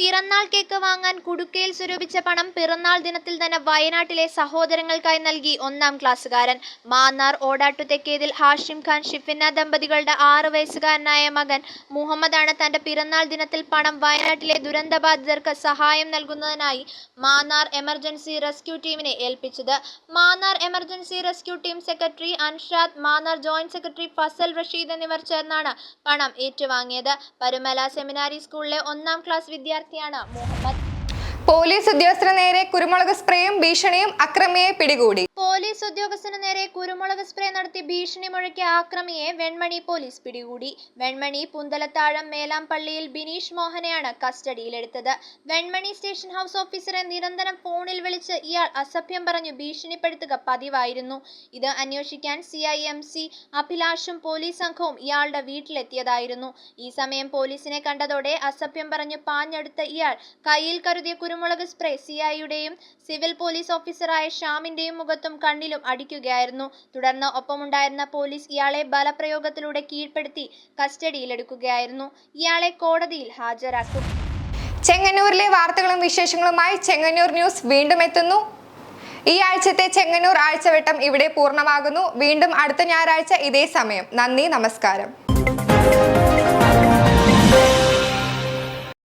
പിറന്നാൾ കേക്ക് വാങ്ങാൻ കുടുക്കയിൽ സ്വരൂപിച്ച പണം പിറന്നാൾ ദിനത്തിൽ തന്നെ വയനാട്ടിലെ സഹോദരങ്ങൾക്കായി നൽകി ഒന്നാം ക്ലാസ്സുകാരൻ. മാന്നാർ ഓടാട്ടു തെക്കേതിൽ ഹാഷിം ഖാൻ ഷിഫിന ദമ്പതികളുടെ ആറ് വയസ്സുകാരനായ മകൻ മുഹമ്മദാണ് തന്റെ പിറന്നാൾ ദിനത്തിൽ പണം വയനാട്ടിലെ ദുരന്തബാധിതർക്ക് സഹായം നൽകുന്നതിനായി മാന്നാർ എമർജൻസി റെസ്ക്യൂ ടീമിനെ ഏൽപ്പിച്ചത്. Mannar emergency rescue team secretary Anshad Mannar joint secretary Fazal Rasheed എന്നിവർ ചേർന്നാണ് പണം ഏറ്റുവാങ്ങിയത്. പരുമല സെമിനാരി സ്കൂളിലെ ഒന്നാം ക്ലാസ് വിദ്യാർത്ഥിയാണ് മുഹമ്മദ്. പോലീസ് ഉദ്യോഗസ്ഥന് നേരെ കുരുമുളക് സ്പ്രേയും ഭീഷണിയും അക്രമിയെ പിടികൂടി. പോലീസ് ഉദ്യോഗസ്ഥന് നേരെ കുരുമുളക് സ്പ്രേ നടത്തി ഭീഷണി മുഴക്കിയ ആക്രമിയെ വെൺമണി പോലീസ് പിടികൂടി. വെൺമണി പുന്തലത്താഴം മേലാംപള്ളിയിൽ ബിനീഷ് മോഹനെയാണ് കസ്റ്റഡിയിലെടുത്തത്. വെൺമണി സ്റ്റേഷൻ ഹൗസ് ഓഫീസറെ നിരന്തരം ഫോണിൽ വിളിച്ച് ഇയാൾ അസഭ്യം പറഞ്ഞു ഭീഷണിപ്പെടുത്തുക പതിവായിരുന്നു. ഇത് അന്വേഷിക്കാൻ സി ഐ എം സി അഭിലാഷും പോലീസ് സംഘവും ഇയാളുടെ വീട്ടിലെത്തിയതായിരുന്നു. ഈ സമയം പോലീസിനെ കണ്ടതോടെ അസഭ്യം പറഞ്ഞു പാഞ്ഞെടുത്ത ഇയാൾ കയ്യിൽ കരുതിയ കുരുമുളക് സ്പ്രേ സി ഐയുടെയും സിവിൽ പോലീസ് ഓഫീസറായ ഷ്യാമിന്റെയും മുഖത്തും കണ്ണിലും അടിക്കുകയായിരുന്നു. തുടർന്ന് ഒപ്പമുണ്ടായിരുന്ന പോലീസ് ഇയാളെ ബലപ്രയോഗത്തിലൂടെ കീഴ്പ്പെടുത്തി കസ്റ്റഡിയിലെടുക്കുകയായിരുന്നു. ഇയാളെ കോടതിയിൽ ഹാജരാക്കും. ചെങ്ങന്നൂരിലെ വാർത്തകളും വിശേഷങ്ങളുമായി ചെങ്ങന്നൂർ ന്യൂസ് വീണ്ടും എത്തുന്നു. ഈ ആഴ്ചത്തെ ചെങ്ങന്നൂർ ആഴ്ചവട്ടം ഇവിടെ പൂർണമാകുന്നു. വീണ്ടും അടുത്ത ഞായറാഴ്ച ഇതേ സമയം. നന്ദി നമസ്കാരം.